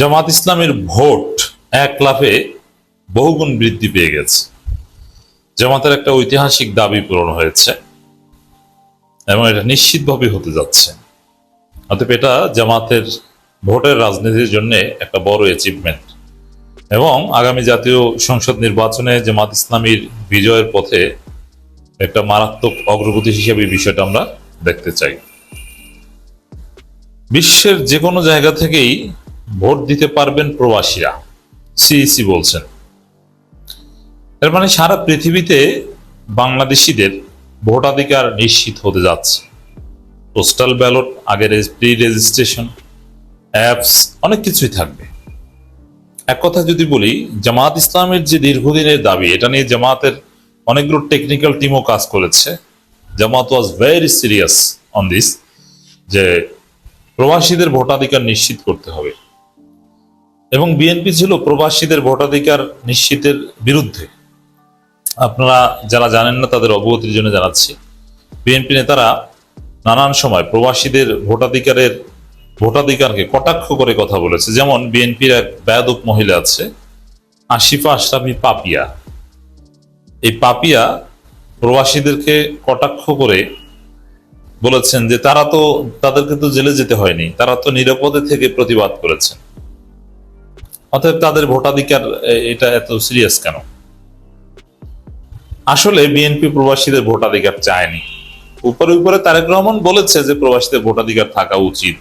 জামাত ইসলামের ভোট এক লাফে বহুগুণ বৃদ্ধি পেয়ে গেছে। জামাতের একটা ঐতিহাসিক দাবি পূরণ হয়েছে এবং এটা নিশ্চিতভাবে হতে যাচ্ছে। অতএব এটা জামাতের ভোটের রাজনীতির জন্য একটা বড় অ্যাচিভমেন্ট এবং আগামী জাতীয় সংসদ নির্বাচনে জামাত ইসলামীর বিজয়ের পথে একটা মারাত্মক অগ্রগতি হিসেবে বিষয়টা আমরা দেখতে চাই। বিশ্বের যে কোনো জায়গা থেকেই ভোট দিতে পারবেন প্রবাসীরা। সিইসি বলছেন। এর মানে সারা পৃথিবীতে বাংলাদেশিদের ভোটাধিকার নিশ্চিত হতে যাচ্ছে। পোস্টাল ব্যালট, আগের প্রি রেজিস্ট্রেশন, অ্যাপস, অনেক কিছুই থাকবে। এক কথা যদি বলি, জামাত ইসলামের যে দীর্ঘদিনের দাবি, এটা নিয়ে জামাতের অনেকগুলো টেকনিক্যাল টিমও কাজ করেছে। Jamaat was very serious on this যে প্রবাসীদের ভোটাধিকার নিশ্চিত করতে হবে। এবং বিএনপি ছিল প্রবাসীদের ভোটাধিকার নিশ্চিতের বিরুদ্ধে। আপনারা যারা জানেন না, তাদের অবগতির জন্য জানাচ্ছি। বিএনপি নেতারা নানান সময় প্রবাসীদের ভোটাধিকারের ভোটাধিকারকে কটাক্ষ করে কথা বলেছে। যেমন বিএনপির এক বেয়াদক মহিলা আছে আশিফা আশরাফি পাপিয়া। এই পাপিয়া প্রবাসীদেরকে কটাক্ষ করে বলেছেন যে তারা তো, তাদেরকে তো জেলে যেতে হয়নি, তারা তো নিরাপদে থেকে প্রতিবাদ করেছেন। অতএব তাদের ভোটাধিকার এটা এত সিরিয়াস কেন? আসলে বিএনপি প্রবাসীদের ভোটাধিকার চায়নি। উপরে উপরে তারেক রহমান বলেছে যে প্রবাসীদের ভোটাধিকার থাকা উচিত।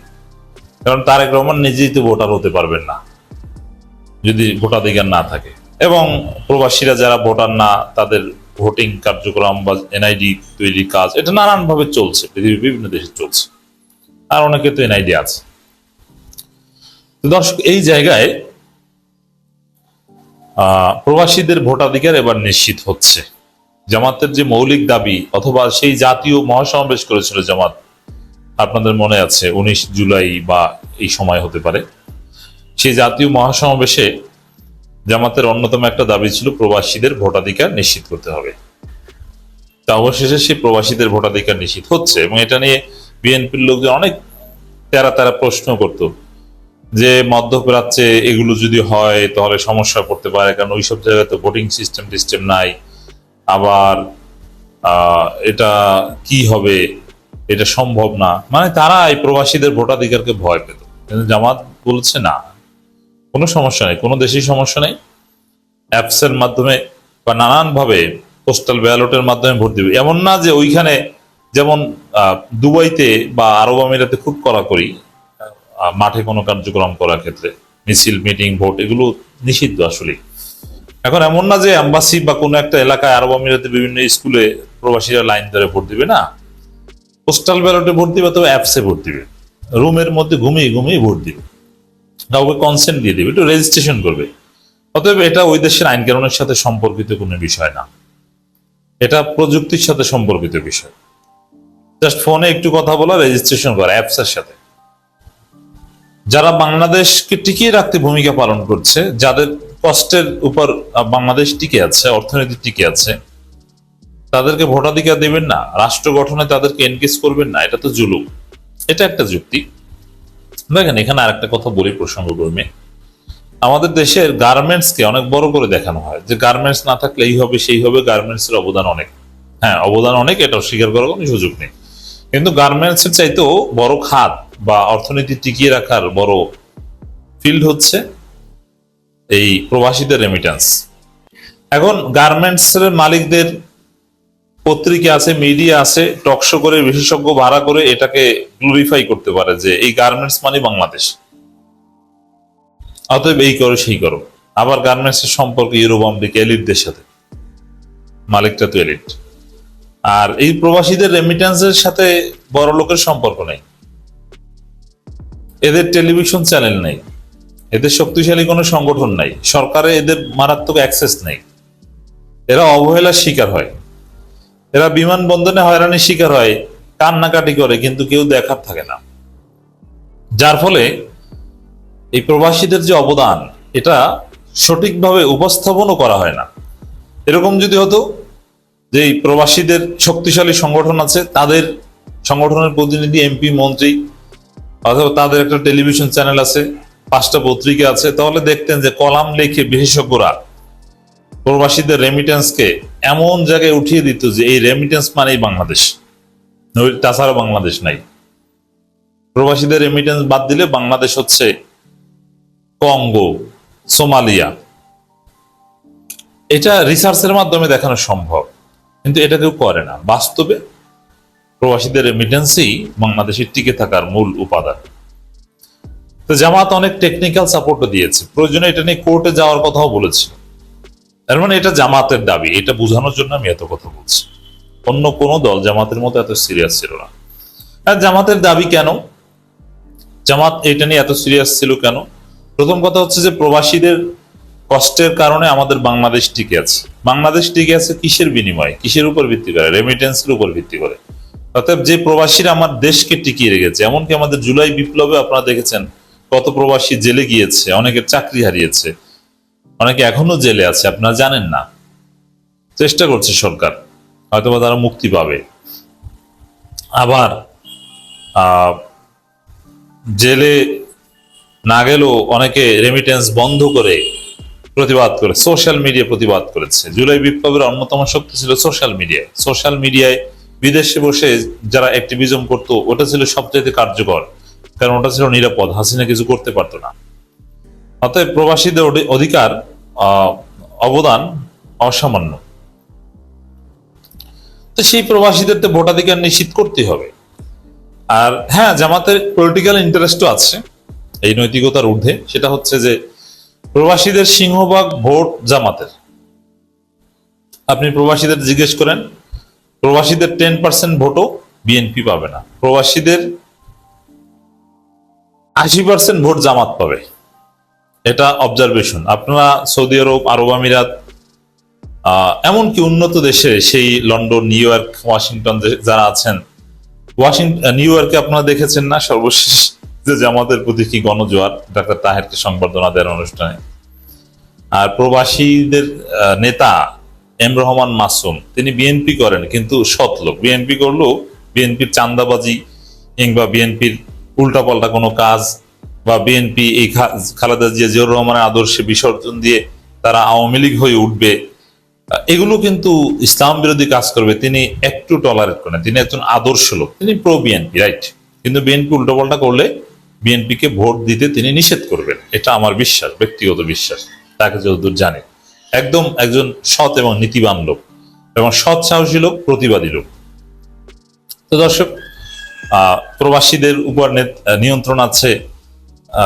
কারণ তারেক রহমান নিজেই তো ভোটার হতে পারবেন না, যদি ভোটাধিকার না থাকে। এবং প্রবাসীরা যারা ভোটার না, তাদের ভোটিং কার্যক্রম বা এনআইডি তৈরির কাজ, এটা নানান ভাবে চলছে, পৃথিবীর বিভিন্ন দেশে চলছে। আর অনেকে তো এনআইডি আছে। দর্শক, এই জায়গায় প্রবাসীদের ভোটাধিকার এবার নিশ্চিত হচ্ছে। জামাতের যে মৌলিক দাবি অথবা সেই জাতীয় মহাসমাবেশ করেছিল জামাত, আপনাদের মনে আছে উনিশ জুলাই বা এই সময় হতে পারে। সেই জাতীয় মহাসমাবেশে জামাতের অন্যতম একটা দাবি ছিল প্রবাসীদের ভোটাধিকার নিশ্চিত করতে হবে। তা অবশেষে সেই প্রবাসীদের ভোটাধিকার নিশ্চিত হচ্ছে এবং এটা নিয়ে বিএনপির লোকজন অনেক তারা তারা প্রশ্ন করতো। যে মধ্যপ্রাচ্যে এগুলো যদি হয়, তাহলে সমস্যা পড়তে পারে। কারণ জায়গায় তো ভোটিং সিস্টেম টিস্টেম নাই। আবার এটা কি হবে? এটা সম্ভব না। মানে তারা এই প্রবাসীদের ভোটাধিকারকে ভয় পেত। কিন্তু জামাত বলছে না। কোনো সমস্যা নেই। কোনো দেশেই সমস্যা নেই। অ্যাপসের মাধ্যমে বা নানানভাবে পোস্টাল ব্যালটের মাধ্যমে ভোট দিবে। এমন না যে ওইখানে যেমন দুবাইতে বা আরব আমিরাতে খুব কড়াকড়ি। মাঠে কোনো কার্যক্রম করার ক্ষেত্রে, মিছিল, মিটিং, ভোট, এগুলো নিষিদ্ধ আসলে এখন এমন না যে অ্যাম্বাসি বা কোনো একটা এলাকায় আরব আমিরাতে বিভিন্ন স্কুলে প্রবাসীরা লাইন ধরে ভোট দিবে, না। পোস্টাল ব্যালটে ভোট দিবে তবে অ্যাপসে ভোট দিবে। রুমের মধ্যে ঘুমিয়ে ঘুমিয়ে ভোট দিবে। কাউকে কনসেন্ট দিয়ে দিবে, একটু রেজিস্ট্রেশন করবে। অতএব এটা ওই দেশের আইন কানুনের সাথে সম্পর্কিত কোনো বিষয় না। এটা প্রযুক্তির সাথে সম্পর্কিত বিষয়। জাস্ট ফোনে একটু কথা বলা রেজিস্ট্রেশন করা অ্যাপসের সাথে। যারা বাংলাদেশকে টিকিয়ে রাখতে ভূমিকা পালন করছে, যাদের কষ্টের উপর বাংলাদেশ টিকে আছে, অর্থনীতি টিকে আছে, তাদেরকে ভোটাধিকার দেবেন না, রাষ্ট্র গঠনে তাদেরকে এনগেজ করবেন না, এটা তো জুলুম। এটা একটা যুক্তি। দেখেন, এখানে আরেকটা কথা বলি প্রসঙ্গ কর্মে আমাদের দেশের গার্মেন্টস কে অনেক বড় করে দেখানো হয়, যে গার্মেন্টস না থাকলে এই হবে, সেই হবে গার্মেন্টস এর অবদান অনেক। হ্যাঁ অবদান অনেক, এটা স্বীকার করার কোনো সুযোগ নেই। কিন্তু গার্মেন্টস এর চাইতেও বড় খাত বা অর্থনীতি টিকিয়ে রাখার বড় ফিল্ড হচ্ছে এই প্রবাসীদের রেমিটেন্স এখন গার্মেন্টস এর মালিকদের পত্রিকা আছে মিডিয়া আছে টকশো করে, বিশেষজ্ঞ ভাড়া করে এটাকে গ্লোরিফাই করতে পারে যে এই গার্মেন্টস মানে বাংলাদেশ। অতএব এই করো, সেই করো। আবার গার্মেন্টস এর সম্পর্ক ইউরোপ, আমেরিকা এলিটদের সাথে। মালিকটা তো এলিট আর এই প্রবাসীদের রেমিটেন্সের সাথে বড় লোকের সম্পর্ক নেই। এদের টেলিভিশন চ্যানেল নেই। এদের শক্তিশালী কোনো সংগঠন নাই। সরকারে এদের মারাত্মক অ্যাক্সেস নেই। এরা অবহেলার শিকার হয়। এরা বিমানবন্দরে হয়রানির শিকার হয়, কান্নাকাটি করে, কিন্তু কেউ দেখার থাকে না। যার ফলে এই প্রবাসীদের যে অবদান, এটা সঠিকভাবে উপস্থাপনও করা হয় না। এরকম যদি হতো যে এই প্রবাসীদের শক্তিশালী সংগঠন আছে, তাদের সংগঠনের প্রতিনিধি, এমপি, মন্ত্রী অথবা তাদের একটা টেলিভিশন চ্যানেল আছে, পাঁচটা পত্রিকা আছে, তাহলে দেখতেন যে কলাম লিখে বিশেষজ্ঞরা প্রবাসীদের রেমিটেন্সকে এমন জায়গায় উঠিয়ে দিত যে এই রেমিটেন্স মানেই বাংলাদেশ। তাছাড়া বাংলাদেশ নাই। প্রবাসীদের রেমিটেন্স বাদ দিলে বাংলাদেশ হচ্ছে কঙ্গো, সোমালিয়া। এটা রিসার্চের মাধ্যমে দেখানো সম্ভব, কিন্তু এটা কেউ করে না। বাস্তবে প্রবাসীদের রেমিটেন্সই বাংলাদেশের টিকে থাকার মূল উপাদান। তো জামাত অনেক টেকনিক্যাল সাপোর্টও দিয়েছে। প্রয়োজনে এটা নিয়ে কোর্টে যাওয়ার কথাও বলেছে। তার মানে এটা জামাতের দাবি। এটা বোঝানোর জন্য আমি এত কথা বলছি। অন্য কোনো দল জামাতের মতো এত সিরিয়াস ছিল না। আর জামাতের দাবি কেন? জামাত এটা নিয়ে এত সিরিয়াস ছিল কেন? প্রথম কথা হচ্ছে যে প্রবাসীদের কষ্টের কারণে আমাদের বাংলাদেশ টিকে আছে। বাংলাদেশ টিকে আছে কিসের বিনিময়ে? কিসের উপর ভিত্তি করে? রেমিটেন্সের উপর ভিত্তি করে। অর্থাৎ যে প্রবাসীরা আমার দেশকে টিকিয়ে রেখেছে, এমনকি আমাদের জুলাই বিপ্লবে আপনারা দেখেছেন কত প্রবাসী জেলে গিয়েছে, অনেকের চাকরি হারিয়েছে, অনেকে এখনও জেলে আছে, আপনারা জানেন না। চেষ্টা করছে সরকার, হয়তোবা তারা মুক্তি পাবে। আবার জেলে না গেলেও অনেকে রেমিটেন্স বন্ধ করে প্রতিবাদ করে সোশ্যাল মিডিয়া প্রতিবাদ করেছে। জুলাই বিপ্লবের অন্যতম শক্তি ছিল সোশ্যাল মিডিয়ায় সোশ্যাল মিডিয়ায় বিদেশে বসে যারা অ্যাক্টিভিজম করতো, ওটা ছিল সবচেয়ে কার্যকর। কারণ ওটা ছিল নিরাপদ। হাসিনা কিছু করতে পারতো না। অতএব প্রবাসীদের অধিকার অবদান অসামান্য। তো সেই প্রবাসীদের তো ভোটাধিকার নিশ্চিত করতে হবে। আর হ্যাঁ জামাতের পলিটিক্যাল ইন্টারেস্টও আছে। এই নৈতিকতার ঊর্ধ্বে। সেটা হচ্ছে যে, প্রবাসীদের সিংহভাগ ভোট জামাতের। আপনি প্রবাসীদের জিজ্ঞেস করেন প্রবাসীদের টেন পার্সেন্ট ভোটও বিএনপি পাবে না। প্রবাসীদের আশি পার্সেন্ট ভোট জামাত পাবে। এটা অবজারভেশন আপনারা সৌদি আরব আরব আমিরাত এমনকি উন্নত দেশে সেই লন্ডন, নিউ ইয়র্ক, ওয়াশিংটন যারা আছেন ওয়াশিংটন নিউ ইয়র্কে আপনারা দেখেছেন না? সর্বশেষ যে জামাতের প্রতি কি গণজোয়ার? ডাক্তার তাহেরকে সংবর্ধনা দেওয়ার অনুষ্ঠানে। আর প্রবাসীদের নেতা এম রহমান মাসুম, তিনি বিএনপি করেন, কিন্তু সৎ লোক। বিএনপি করলেও বিএনপির চান্দাবাজি কিংবা বিএনপির উল্টাপাল্টা কোনো কাজ বা বিএনপি এই খালেদা জিয়া জিয়র রহমানের আদর্শে বিসর্জন দিয়ে তারা আওয়ামী লীগ হয়ে উঠবে। এগুলো কিন্তু ইসলাম বিরোধী কাজ করবে। তিনি একটু টলারেট করেন। তিনি একজন আদর্শ লোক। তিনি প্রো বিএনপি রাইট কিন্তু বিএনপি উল্টোপাল্টা করলে বিএনপিকে ভোট দিতে তিনি নিষেধ করবেন। এটা আমার বিশ্বাস, ব্যক্তিগত বিশ্বাস। তাকে যতদূর জানে। একদম একজন সৎ এবং নীতিবান লোক এবং সৎ সাহসী লোক, প্রতিবাদী লোক। তো দর্শক প্রবাসীদের উপর নিয়ন্ত্রণ আছে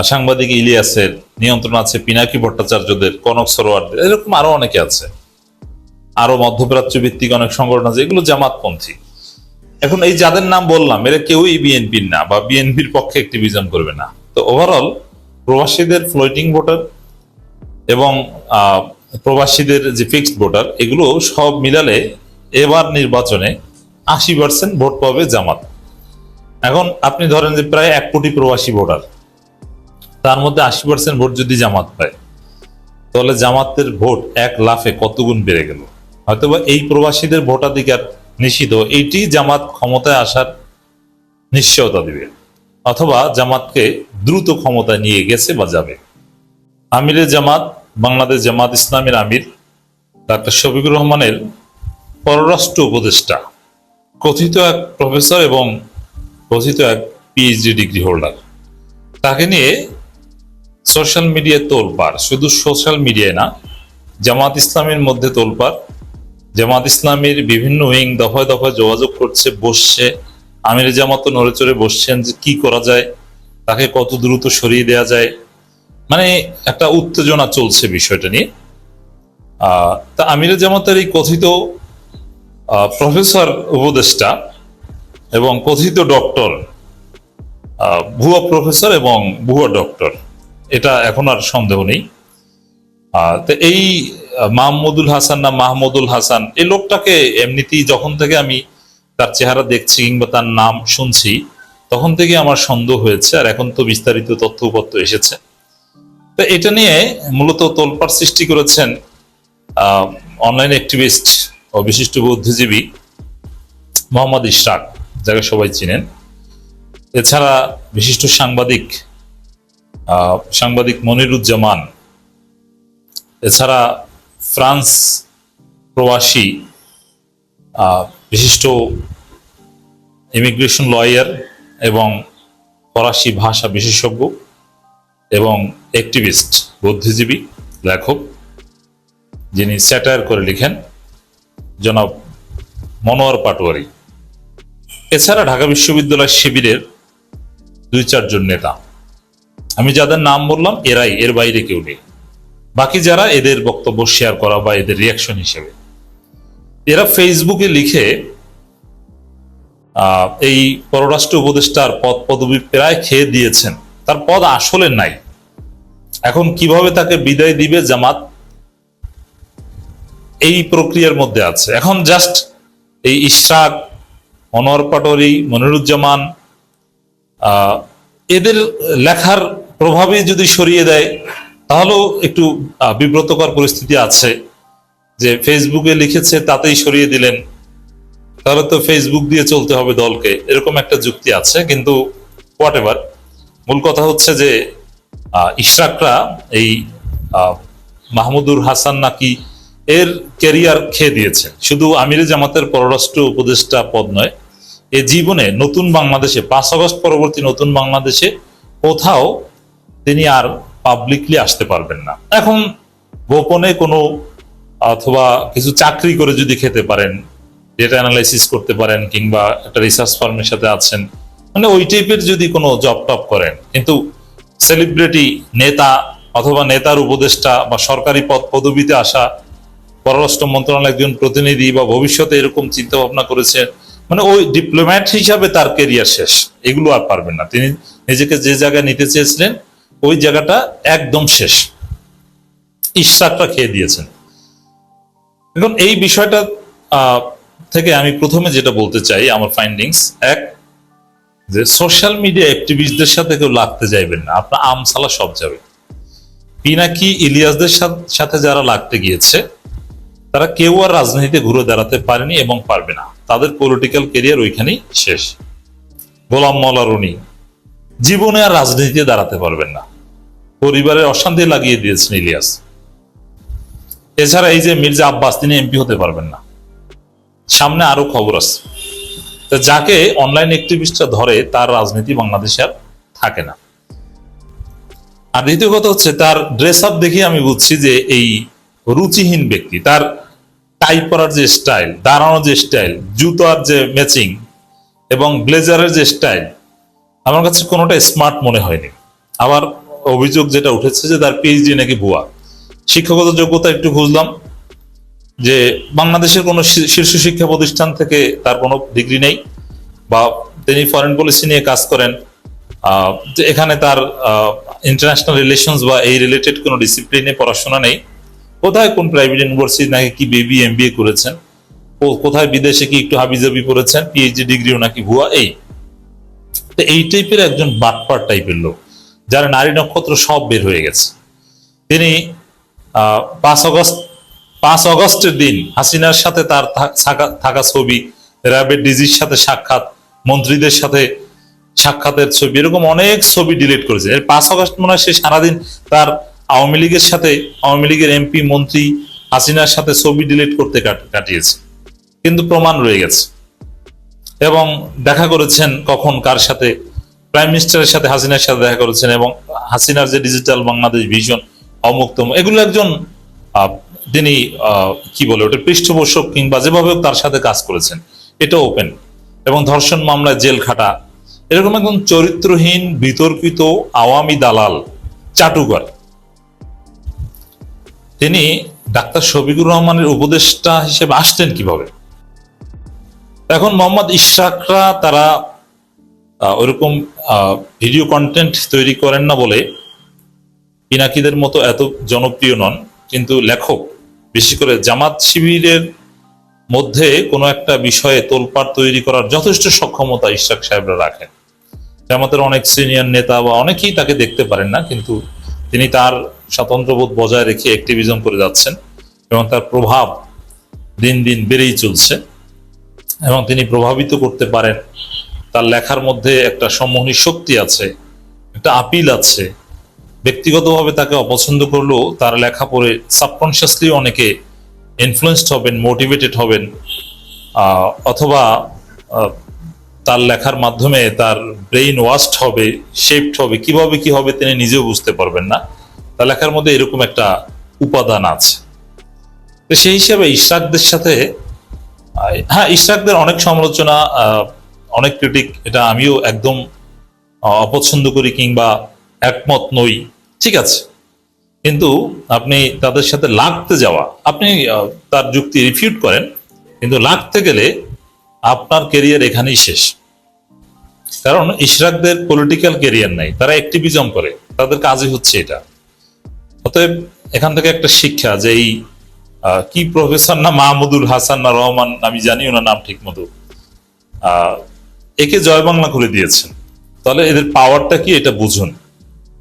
সাংবাদিক ইলিয়াসের নিয়ন্ত্রণ আছে, পিনাকি ভট্টাচার্যদের, কনক সরোয়ারদের এরকম আরও অনেকে আছে। আরও মধ্যপ্রাচ্য ভিত্তিক অনেক সংগঠন আছে, এগুলো জামাতপন্থী। এখন এই যাদের নাম বললাম, এরা কেউই বিএনপির না বা বিএনপির পক্ষে অ্যাক্টিভিজম করবে না। তো ওভারঅল প্রবাসীদের ফ্লোটিং ভোটার এবং প্রবাসীদের যে ফিক্সড ভোটার এগুলো সব মিলালে এবার নির্বাচনে আশি পার্সেন্ট ভোট পাবে জামাত। এখন আপনি ধরেন যে প্রায় এক কোটি প্রবাসী ভোটার, তার মধ্যে আশি পার্সেন্ট ভোট যদি জামাত পায়, তাহলে জামাতের ভোট এক লাফে কতগুণ বেড়ে গেল? হয়তোবা এই প্রবাসীদের ভোটাধিকার নিশ্চিত, এইটি জামাত ক্ষমতায় আসার নিশ্চয়তা দিবে, অথবা জামাতকে দ্রুত ক্ষমতায় নিয়ে গেছে বা যাবে। আমিরের জামাত বাংলাদেশ জামাত ইসলামের আমির ডাক্তার শফিকুর রহমানের পররাষ্ট্র উপদেষ্টা, কথিত এক প্রফেসর এবং কথিত এক পিএইচডি ডিগ্রি হোল্ডার। তাকে নিয়ে সোশ্যাল মিডিয়ায় তোলপাড়, শুধু সোশ্যাল মিডিয়ায় না, জামাত ইসলামের মধ্যে তোলপাড়। জামাত ইসলামের বিভিন্ন উইং দফায় দফায় যোগাযোগ করছে, বসছে। আমির জামাত নড়ে চড়ে বসছেন যে কি করা যায়, তাকে কত দ্রুত সরিয়ে দেওয়া যায়। মানে একটা উত্তেজনা চলছে বিষয়টা নিয়ে। তা আমির জামাতের এই কথিত প্রফেসর উপদেষ্টা এবং কথিত ডক্টর ভুয়া প্রফেসর এবং ভুয়া ডক্টর, এটা এখন আর সন্দেহ নেই। তো এই মাহমুদুল হাসান না মাহমুদুল হাসান, এই লোকটাকে এমনিতেই যখন থেকে আমি তার চেহারা দেখছি কিংবা তার নাম শুনছি, তখন থেকে আমার সন্দেহ হয়েছে, আর এখন তো বিস্তারিত তথ্যপত্র এসেছে। তো এটা নিয়ে মূলত তোলপাড় সৃষ্টি করেছেন অনলাইন অ্যাক্টিভিস্ট ও বিশিষ্ট বুদ্ধিজীবী মোহাম্মদ ইশরাক, যাকে সবাই চিনেন। এছাড়া বিশিষ্ট সাংবাদিক সাংবাদিক মনিরুজ্জামান। এছাড়া ফ্রান্স প্রবাসী বিশিষ্ট ইমিগ্রেশন লয়ার এবং ফরাসি ভাষা বিশেষজ্ঞ এবং অ্যাক্টিভিস্ট বুদ্ধিজীবী, লেখক, যিনি স্যাটায়ার করে লিখেন, জনাব মনোয়ার পাটোয়ারি। এছাড়া ঢাকা বিশ্ববিদ্যালয় শিবিরের দুই চারজন নেতা। আমি যাদের নাম বললাম, এরাই, এর বাইরে কেউ নেই। বাকি যারা এদের বক্তব্য শেয়ার করা বা এদের রিয়াকশন হিসেবে। এরা ফেসবুকে লিখে এই পররাষ্ট্র উপদেষ্টার পদ পদবি প্রায় খেয়ে দিয়েছেন। তার পদ আসলে নাই। এখন কীভাবে তাকে বিদায় দিবে জামাত? এই প্রক্রিয়ার মধ্যে আছে। এখন জাস্ট এই ইশরাক, মনোয়ার পাটোয়ারি, মনিরুজ্জামান এদের লেখার প্রভাবে যদি সরিয়ে দেয়, তাহলেও একটু বিব্রতকর পরিস্থিতি আছে। যে ফেসবুকে লিখেছে, তাতেই সরিয়ে দিলেন। তাহলে তো ফেসবুক দিয়ে চলতে হবে দলকে। এরকম একটা যুক্তি আছে, কিন্তু হোয়াট এভার মূল কথা হচ্ছে যে ইশরাকরা এই মাহমুদুর হাসান নাকি এর ক্যারিয়ার খেয়ে দিয়েছে। শুধু আমিরে জামাতের পররাষ্ট্র উপদেষ্টা পদ নয়, এ জীবনে নতুন বাংলাদেশে, পাঁচ আগস্ট পরবর্তী নতুন বাংলাদেশে কোথাও তিনি আর পাবলিকলি আসতে পারবেন না। এখন গোপনে কোনো অথবা কিছু চাকরি করে যদি খেতে পারেন ডেটা অ্যানালাইসিস করতে পারেন কিংবা একটা রিসার্চ ফার্মের সাথে আছেন মানে ওই টাইপের যদি কোনো জব টপ করেন, কিন্তু সেলিব্রিটি নেতা অথবা নেতার উপদেষ্টা বা সরকারি পদ, পদবিতে আসা পররাষ্ট্র মন্ত্রণালয়ের একজন প্রতিনিধি বা ভবিষ্যতে এরকম চিন্তা ভাবনা করেছে মানে ওই ডিপ্লোম্যাট হিসাবে তার কেরিয়ার শেষ। এগুলো আর পারবেন না। তিনি নিজেকে যে জায়গায় নিতে চেয়েছিলেন, ওই জায়গাটা একদম শেষ। ইশরাকটা খেয়ে দিয়েছেন। এখন এই বিষয়টা থেকে আমি প্রথমে যেটা বলতে চাই, আমার ফাইন্ডিংস এক যে সোশ্যাল মিডিয়া অ্যাক্টিভিস্টদের সাথে কেউ লাগতে যাইবেন না। আপনার আমসালা সব যাবে। পিনাকি, ইলিয়াসদের সাথে যারা লাগতে গিয়েছে, তারা কেউ আর রাজনীতিতে ঘুরে দাঁড়াতে পারেনি এবং পারবে না। তাদের পলিটিক্যাল কেরিয়ার ওইখানেই শেষ। গোলাম মৌলা রনি জীবনে আর রাজনীতিতে দাঁড়াতে পারবেন না। পরিবারের অশান্তি লাগিয়ে দিয়েছেন ইলিয়াস। এছাড়া এই যে মির্জা আব্বাস, তিনি এমপি হতে পারবেন না। সামনে আরও খবর আছে। যাকে অনলাইন অ্যাক্টিভিস্টরা ধরে, তার রাজনীতি বাংলাদেশে আর থাকে না। আর দ্বিতীয় কথা হচ্ছে, তার ড্রেস আপ দেখে আমি বুঝছি যে এই রুচিহীন ব্যক্তি, তার টাই পরার যে স্টাইল দাঁড়ানোর যে স্টাইল জুতার যে ম্যাচিং এবং ব্লেজারের যে স্টাইল আমার কাছে কোনোটা স্মার্ট মনে হয়নি। আবার অভিযোগ যেটা উঠেছে যে তার পিএইচডি নাকি ভুয়া। শিক্ষাগত যোগ্যতা একটু খুঁজলাম যে বাংলাদেশের কোনো শীর্ষ শিক্ষা প্রতিষ্ঠান থেকে তার কোনো ডিগ্রি নেই বা তিনি ফরেন পলিসি নিয়ে কাজ করেন এখানে তার ইন্টারন্যাশনাল রিলেশনস বা এই রিলেটেড কোনো ডিসিপ্লিনে পড়াশোনা নেই। কোথায় কোন প্রাইভেট ইউনিভার্সিটি নাকি কি বেবি এমবিএ করেছেন? কোথায় বিদেশে কি একটু হাবিজাবি করেছেন পিএইচডি ডিগ্রিও নাকি ভুয়া? এই। তো এই টাইপের একজন বাটপার টাইপের লোক, যারা নারী নক্ষত্র সব বের হয়ে গেছে। তিনি পাঁচ অগস্ট পাঁচ অগস্টের দিন হাসিনার সাথে তার থাকা- ছবি, র্যাবের ডিজির সাথে সাক্ষাৎ, মন্ত্রীদের সাথে সাক্ষাতের ছবি, এরকম অনেক ছবি ডিলিট করেছে। এর পাঁচ অগস্ট মনে হয় সে সারাদিন তার আওয়ামী লীগের সাথে, আওয়ামী লীগের এমপি, মন্ত্রী হাসিনার সাথে ছবি ডিলিট করতে কাট- কাটিয়েছে। কিন্তু প্রমাণ রয়ে গেছে। এবং দেখা করেছেন কখন, কার সাথে, প্রাইম মিনিস্টারের সাথে, হাসিনার সাথে দেখা করেছেন এবং হাসিনার যে ডিজিটাল বাংলাদেশ ভিশন, অমুক্তম, এগুলো একজন তিনি কি বলে ওটা, পৃষ্ঠপোষক কিংবা যেভাবে তার সাথে কাজ করেছেন। এটা ওপেন এবং ধর্ষণ মামলায় জেল খাটা। এরকম একজন চরিত্রহীন, বিতর্কিত, আওয়ামী দালাল, চাটুকর। তিনি ডাক্তার শফিকুর রহমানের উপদেষ্টা হিসেবে আসতেন কীভাবে? এখন মোহাম্মদ ইশরাকরা তারা ওরকম ভিডিও কন্টেন্ট তৈরি করেন না বলে, পিনাকিদের মতো এত জনপ্রিয় নন। কিন্তু লেখক বিশেষ করে জামাত শিবিরের মধ্যে কোনো একটা বিষয়ে তোলপাড় তৈরি করার যথেষ্ট সক্ষমতা ইশরাক সাহেবরা রাখেন। জামাতের অনেক সিনিয়র নেতা বা অনেকেই তাকে দেখতে পারেন না, কিন্তু তিনি তার স্বাতন্ত্র্যবোধ বজায় রেখে অ্যাক্টিভিজম করে যাচ্ছেন এবং তার প্রভাব দিন দিন বেড়েই চলছে। এবং তিনি প্রভাবিত করতে পারেন, তার লেখার মধ্যে একটা সম্মোহনী শক্তি আছে, একটা আপিল আছে ব্যক্তিগতভাবে তাকে অপছন্দ করলেও তার লেখা পড়ে সাবকনশিয়াসলি অনেকে ইনফ্লুয়েসড হবেন মোটিভেটেড হবেন অথবা তার লেখার মাধ্যমে তার ব্রেইন ওয়াস্ট হবে শেপড হবে, কীভাবে কি হবে তিনি নিজেও বুঝতে পারবেন না। তার লেখার মধ্যে এরকম একটা উপাদান আছে। তো সেই হিসাবে ইশরাকদের সাথে হ্যাঁ ইশরাকদের অনেক সমালোচনা অনেক ক্রিটিক এটা আমিও একদম অপছন্দ করি কিংবা একমত নই। ঠিক আছে। কিন্তু আপনি তাদের সাথে লাগতে যাওয়া, আপনি তার যুক্তি রিফিউট করেন, কিন্তু লাগতে গেলে আপনার কেরিয়ার এখানেই শেষ। কারণ ইশরাকদের পলিটিক্যাল কেরিয়ার নাই, তারা অ্যাক্টিভিজম করে, তাদের কাজই হচ্ছে এটা। অতএব এখান থেকে একটা শিক্ষা যে এই কি প্রফেসর না মাহমুদুল হাসান না রহমান, আমি জানি ওনার নাম ঠিক মতো। একে জয় বাংলা করে দিয়েছেন। তাহলে এদের পাওয়ারটা কি? এটা বুঝুন।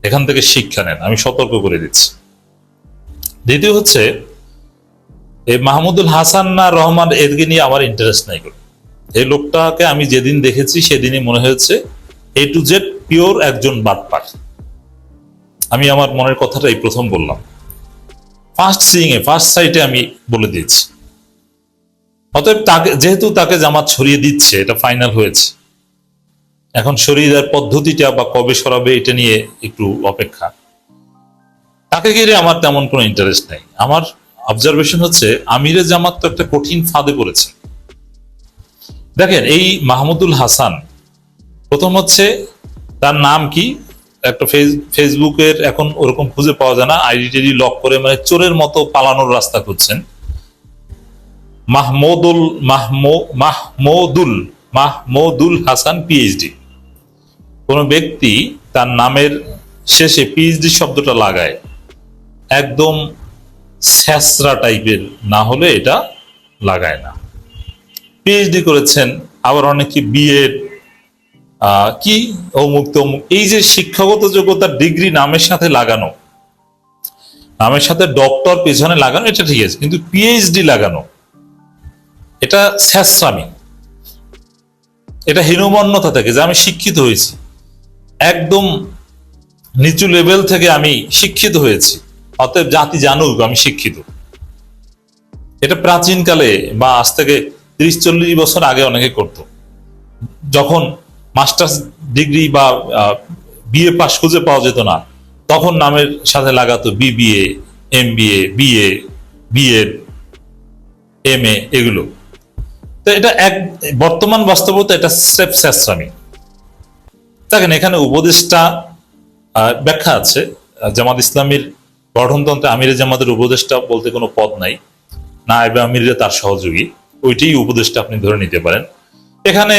এখান থেকে শিক্ষা নেন, আমি সতর্ক করে দিচ্ছি। দ্বিতীয় হচ্ছে, এই মাহমুদুল হাসান না রহমান এদেরকে নিয়ে আমার ইন্টারেস্ট নাই কোনো। এই লোকটাকে আমি যেদিন দেখেছি, সেদিনই মনে হয়েছে এ টু জেড পিওর একজন বাটপার আমি আমার মনের কথাটা এই প্রথম বললাম। ফার্স্ট সিইং এ ফার্স্ট সাইটে আমি বলে দিয়েছি। অতএব তাকে, যেহেতু তাকে জামাত ছড়িয়ে দিচ্ছে, এটা ফাইনাল হয়েছে। এখন শরীরের পদ্ধতিটা বা কবে সরাবে এটা নিয়ে একটু অপেক্ষা। তাকে ঘিরে আমার তেমন কোনো ইন্টারেস্ট নেই। আমার অবজারভেশন হচ্ছে, আমিরে জামাত তো একটা কঠিন ফাঁদে পড়েছে। দেখেন, এই মাহমুদুল হাসান, প্রথম হচ্ছে তার নাম কি? একটা ফেস- ফেসবুকের এখন ওরকম খুঁজে পাওয়া যায় না, আইডি টিডি লক করে মানে চোরের মতো পালানোর রাস্তা খুঁজছেন। মাহমুদুল, মাহমো, মাহমুদুল মাহমুদুল হাসান পিএইচডি কোন ব্যক্তি তার নামের শেষে পিএইচডি শব্দটা লাগায়। একদম স্যাসরা টাইপের না হলে এটা লাগায় না। পিএইচডি করেছেন, আবার অনেকে বিএড কি অমুক তমুক, এই যে শিক্ষাগত যোগ্যতার ডিগ্রি নামের সাথে লাগানো, নামের সাথে ডক্টর পেছনে লাগানো, এটা ঠিক আছে, কিন্তু পিএইচডি লাগানো, এটা স্যাসরামি এটা হীনমন্যতা থেকে যে আমি শিক্ষিত হয়েছি। একদম নিচু লেভেল থেকে আমি শিক্ষিত হয়েছি। অতএব জাতি জানুক, আমি শিক্ষিত। এটা প্রাচীনকালে বা আজ থেকে তিরিশ, চল্লিশ বছর আগে অনেকে করত। যখন মাস্টার্স ডিগ্রি বা বিএ পাস খুঁজে পাওয়া যেত না, তখন নামের সাথে লাগাতো BBA MBA BA BEd MA এগুলো। তো এটা এক, বর্তমান বাস্তবতা এটা স্রেফ স্যাশ্রামী দেখেন এখানে উপদেশটা আহ, ব্যাখ্যা আছে। জামাত ইসলামীর গঠনতন্ত্রে আমিরে জামাতের উপদেশটা বলতে কোনো পদ নাই। না এবার আমিরে তার সহযোগী। ওইটাই উপদেশটা আপনি ধরে নিতে পারেন। এখানে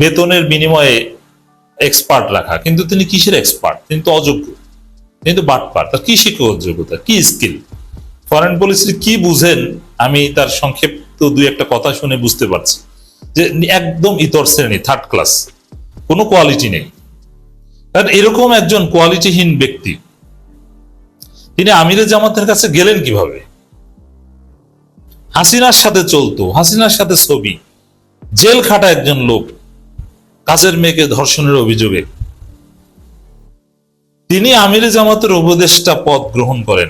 বেতনের বিনিময়ে এক্সপার্ট রাখা কিন্তু তিনি কিসের এক্সপার্ট তিনি তো অযোগ্য। তিনি তো বাটপার। তার কি শিক্ষক যোগ্যতা? কি স্কিল ফরেন পলিসি কি বুঝেন? আমি তার সংক্ষিপ্ত দুই একটা কথা শুনে বুঝতে পারছি। যে একদম ইতর শ্রেণি থার্ড ক্লাস কোনো কোয়ালিটি নেই। কারণ এরকম একজন কোয়ালিটিহীন ব্যক্তি, তিনি আমিরে জামাতের কাছে গেলেন কীভাবে? হাসিনার সাথে চলতো, হাসিনার সাথে ছবি, জেল খাটা একজন লোক, কাজের মেয়েকে ধর্ষণের অভিযোগে। তিনি আমিরে জামাতের উপদেষ্টা পদ গ্রহণ করেন।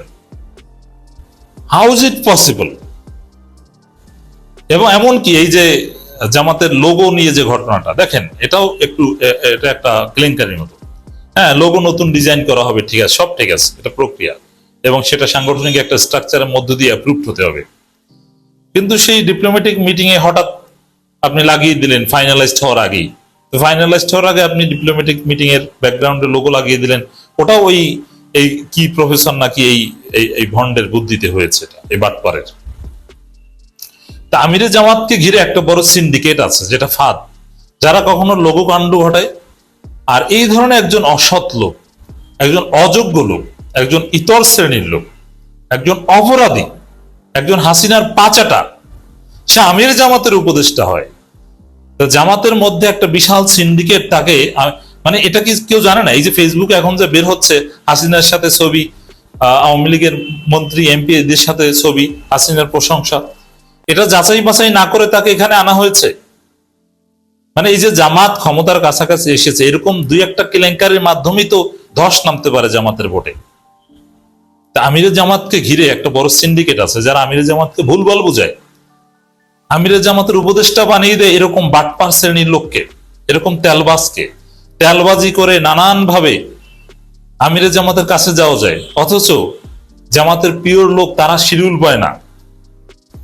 হাউ ইজ ইট পসিবল এবং এমনকি এই যে জামাতের লোগো নিয়ে যে ঘটনাটা, দেখেন, এটাও একটু এটা একটা কেলেঙ্কারির মতো। হ্যাঁ লোগো নতুন ডিজাইন করা হবে, ঠিক আছে, সব ঠিক আছে, এটা প্রক্রিয়া। এবং সেটা সাংগঠনিক একটা স্ট্রাকচারের মধ্য দিয়ে অ্যাপ্রুভ হতে হবে। কিন্তু সেই ডিপ্লোম্যাটিক মিটিং এ হঠাৎ আপনি লাগিয়ে দিলেন ফাইনালাইজড হওয়ার আগেই। তো ফাইনালাইজড হওয়ার আগে আপনি ডিপ্লোম্যাটিক মিটিং এর ব্যাকগ্রাউন্ডে লোগো লাগিয়ে দিলেন। ওটাও ওই, এই কি প্রফেসর নাকি এই- এই ভন্ডের বুদ্ধিতে হয়েছে এটা, এই বাটপারের। তা আমিরে জামাতকে ঘিরে একটা বড় সিন্ডিকেট আছে, যেটা ফাঁদ। যারা কখনো লঘু কাণ্ড ঘটায়, আর এই ধরনের একজন অসৎ লোক, একজন অযোগ্য লোক, একজন ইতর শ্রেণির লোক, একজন অপরাধী, একজন হাসিনার পাচাটা, সে আমির জামাতের উপদেষ্টা হয়। তো জামাতের মধ্যে একটা বিশাল সিন্ডিকেট তাকে মানে এটা কি কেউ জানে না? এই যে ফেসবুকে এখন যে বের হচ্ছে, হাসিনার সাথে ছবি আওয়ামী লীগের মন্ত্রী এমপি এদের সাথে ছবি, হাসিনার প্রশংসা। এটা যাচাই বাছাই না করে তাকে এখানে আনা হয়েছে। মানে এই যে জামাত ক্ষমতার কাছাকাছি এসেছে, এরকম দুই একটা কেলেঙ্কারির মাধ্যমেই তো ধস নামতে পারে জামাতের ভোটে। তা আমিরের জামাতকে ঘিরে একটা বড় সিন্ডিকেট আছে, যারা আমিরের জামাতকে ভুলভাল বুঝায়। আমিরের জামাতের উপদেষ্টা বানিয়ে দেয় এরকম বাটপার শ্রেণির লোককে, এরকম তেলবাজকে। তেলবাজি করে নানান ভাবে আমিরের জামাতের কাছে যাওয়া যায়। অথচ জামাতের পিওর লোক তারা শিডিউল পায় না।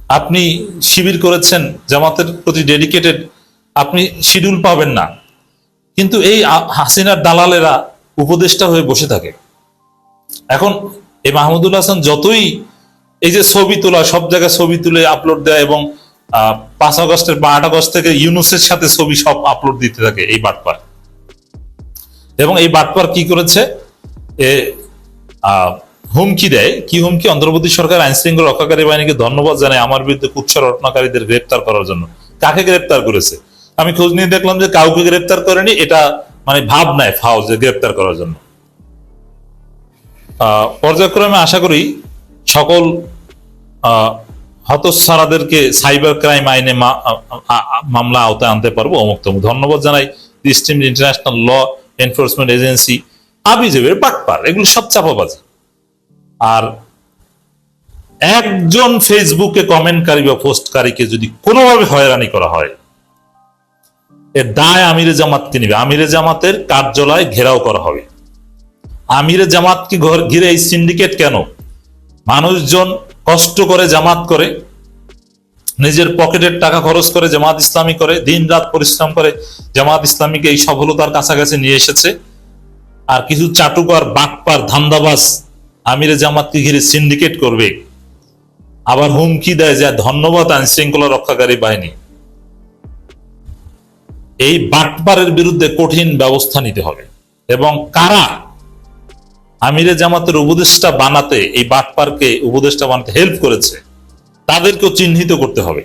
আপনি শিবির করেছেন জামাতের প্রতি ডেডিকেটেড আপনি শিডিউল পাবেন না। কিন্তু এই হাসিনার দালালেরা উপদেষ্টা হয়ে বসে থাকে। এখন এই মাহমুদুল হাসান যতই এই যে ছবি তোলা, সব জায়গায় ছবি তুলে আপলোড দেয় এবং পাঁচ আগস্টের বা আট আগস্ট থেকে ইউনুসের সাথে ছবি সব আপলোড দিতে থাকে এই বাটপার। এবং এই বাটপার কি করেছে? এ হুমকি দেয়। কি হুমকি? অন্তর্বর্তী সরকার আইন শৃঙ্খলা রক্ষাকারী বাহিনীকে ধন্যবাদ জানায় আমার বিরুদ্ধে কুৎসা রটনাকারীদের গ্রেপ্তার করার জন্য। কাকে গ্রেপ্তার করেছে? আমি খোঁজ নিয়ে দেখলাম যে কাউকে গ্রেপ্তার করেনি এটা মানে ভাব নেয় ফাও যে গ্রেপ্তার করার জন্য। পর্যায়ক্রমে আশা করি সকল আহ, হতচ্ছাড়াদেরকে সাইবার ক্রাইম আইনে মামলা আওতায় আনতে পারব অমুক তমুক। ধন্যবাদ জানাই steam international law enforcement agency আবিজেবের বাটপার এগুলো সব চাপাবাজি। আর একজন ফেসবুকে কমেন্টকারী বা পোস্টকারীকে যদি কোনোভাবে হয়রানি করা হয় এর দায় আমিরে জামাতকে নিবে। আমিরে জামাতের কার্যালয় ঘেরাও করা হবে। আমিরে জামাতকে ঘর- এই সিন্ডিকেট কেন? মানুষজন কষ্ট করে জামাত করে, নিজের পকেটের টাকা খরচ করে জামাত ইসলামী করে দিন রাত পরিশ্রম করে জামাত ইসলামীকে এই সফলতার কাছাকাছি নিয়ে এসেছে। আর কিছু চাটুকার, বাটপার, ধান্দাবাজ আমিরে জামাতকে ঘিরে সিন্ডিকেট করবে? আবার হুমকি দেয় যে ধন্যবাদ আইন শৃঙ্খলা রক্ষাকারী বাহিনী। এই বাটপারের বিরুদ্ধে কঠিন ব্যবস্থা নিতে হবে। এবং কারা আমিরে জামাতের উপদেষ্টা বানাতে এই বাটপারকে উপদেষ্টা বানাতে হেল্প করেছে, তাদেরকেও চিহ্নিত করতে হবে।